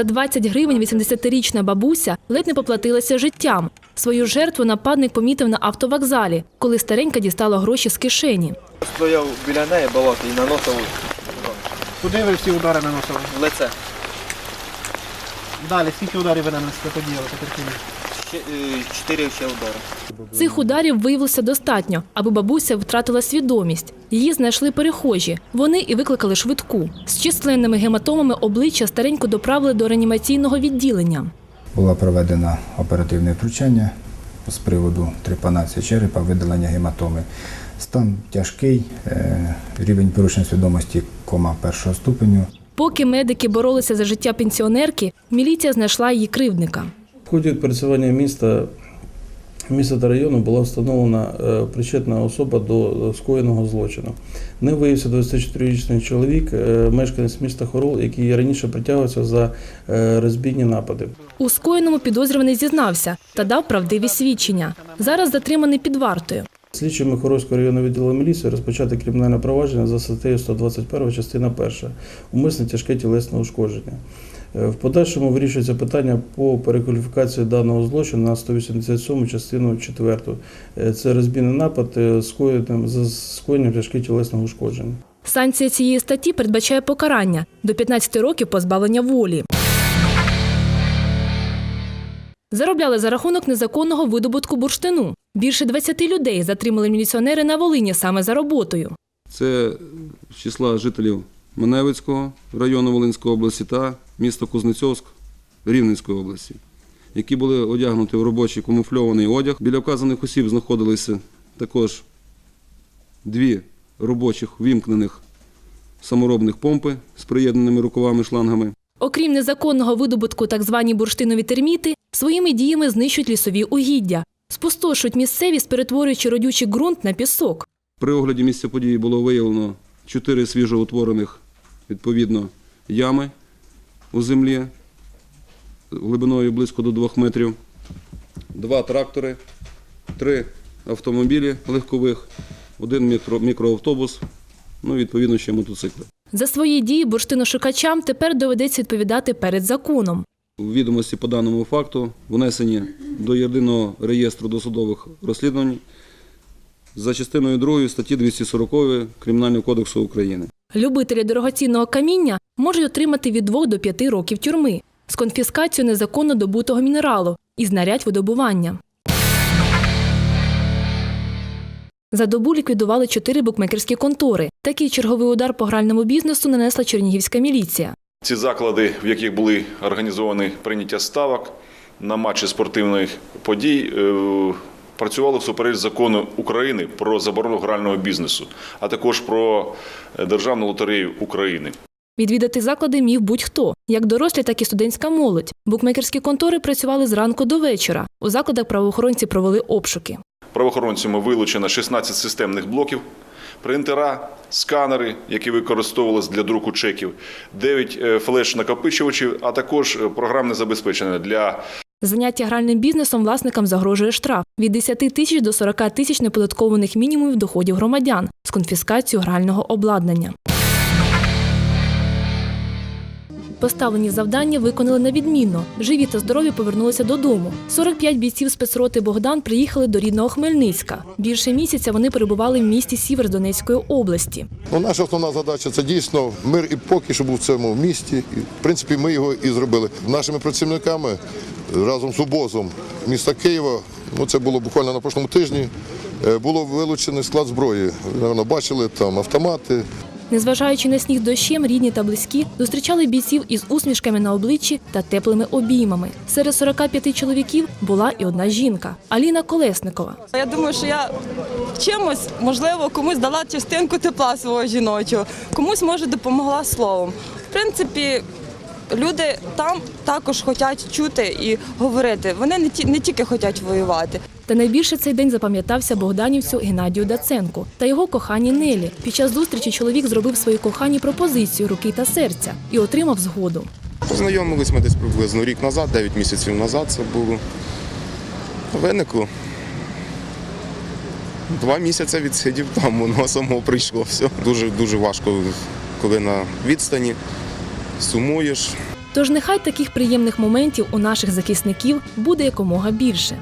За 20 гривень 80-річна бабуся ледь не поплатилася життям. Свою жертву нападник помітив на автовокзалі, коли старенька дістала гроші з кишені. Стояв біля неї балак і наносив Куди ви всі удари наносили? в лице. Далі, скільки ударів ви нанесли подіяли Чотири ще удари. Цих ударів виявилося достатньо, аби бабуся втратила свідомість. Її знайшли перехожі. Вони і викликали швидку. З численними гематомами обличчя стареньку доправили до реанімаційного відділення. Було проведено оперативне втручання з приводу трепанації черепа, видалення гематоми. Стан тяжкий, е, рівень порушення свідомості кома першого ступеню. Поки медики боролися за життя пенсіонерки, міліція знайшла її кривдника. В ході відпрацювання міста, міста та району була встановлена е, причетна особа до скоєного злочину. Не виявився 24-річний чоловік, е, мешканець міста Хорол, який раніше притягувався за е, розбійні напади. У скоєному підозрюваний зізнався та дав правдиві свідчення. Зараз затриманий під вартою. Слідчими Хорольського районного відділу міліції розпочати кримінальне провадження за статтею 121 частина 1 умисне тяжке тілесне ушкодження. Е, В подальшому вирішується питання по перекваліфікації даного злочину на 187 частину 4. Е, Це розбійний напад е, за скоєнням тяжких тілесного ушкодження. Санкція цієї статті передбачає покарання до 15 років позбавлення волі. Заробляли за рахунок незаконного видобутку бурштину. Більше 20 людей затримали міліціонери на Волині саме за роботою. Це з числа жителів Маневицького району Волинської області та міста Кузнецьовськ Рівненської області, які були одягнуті в робочий камуфльований одяг. Біля вказаних осіб знаходилися також дві робочих вімкнених саморобних помпи з приєднаними рукавами шлангами. Окрім незаконного видобутку, так звані бурштинові терміти своїми діями знищують лісові угіддя, спустошують місцевість, перетворюючи родючий ґрунт на пісок. При огляді місця події було виявлено чотири свіжоутворених відповідно ями у землі глибиною близько до 2 метрів, два трактори, три автомобілі легкових, один мікро, мікроавтобус, ну відповідно ще мотоцикли. За свої дії бурштиношукачам тепер доведеться відповідати перед законом. Відомості по даному факту внесені до єдиного реєстру досудових розслідувань за частиною 2 статті 240 Кримінального кодексу України. Любителі дорогоцінного каміння можуть отримати від 2 до 5 років тюрми з конфіскацією незаконно добутого мінералу і знарядь видобування. За добу ліквідували чотири букмекерські контори. Такий черговий удар по гральному бізнесу нанесла чернігівська міліція. Ці заклади, в яких були організовані прийняття ставок на матчі спортивних подій, е, працювали всупереч закону України про заборону грального бізнесу, а також про е, Державну лотерею України. Відвідати заклади міг будь-хто, як дорослі, так і студентська молодь. Букмекерські контори працювали зранку до вечора. У закладах правоохоронці провели обшуки. Правоохоронцями вилучено 16 системних блоків, принтера, сканери, які використовувалися для друку чеків, 9 е, флеш-накопичувачів, а також е, програмне забезпечення для Заняття гральним бізнесом власникам загрожує штраф від 10 тисяч до 40 тисяч неподаткованих мінімумів доходів громадян з конфіскацією грального обладнання. Поставлені завдання виконали на відмінно. Живі та здорові повернулися додому. 45 бійців спецроти Богдан приїхали до рідного Хмельницька. Більше місяця вони перебували в місті Сівер Донецької області. Ну, наша основна задача це дійсно мир і покій, щоб був в цьому місті. І, в принципі, ми його і зробили. Нашими працівниками разом з обозом міста Києва, ну це було буквально на прошлому тижні, е, було вилучений склад зброї. Ви, напевно, бачили там автомати, Незважаючи на сніг дощем, рідні та близькі зустрічали бійців із усмішками на обличчі та теплими обіймами. Серед 45 чоловіків була і одна жінка Аліна Колесникова. Я думаю, що я чимось, можливо, комусь дала частинку тепла свого жіночого, комусь може допомогла словом. В принципі, люди там також хочуть чути і говорити. Вони не ті не тільки хочуть воювати. Та найбільше цей день запам'ятався богданівцю Геннадію Даценку та його коханій Нелі. Під час зустрічі чоловік зробив своїй коханій пропозицію руки та серця і отримав згоду. Познайомились ми десь приблизно рік назад, 9 місяців назад це було. Виникло. Два місяці відсидів там, воно само прийшло все. Дуже дуже важко, коли на відстані, сумуєш. Тож нехай таких приємних моментів у наших захисників буде якомога більше.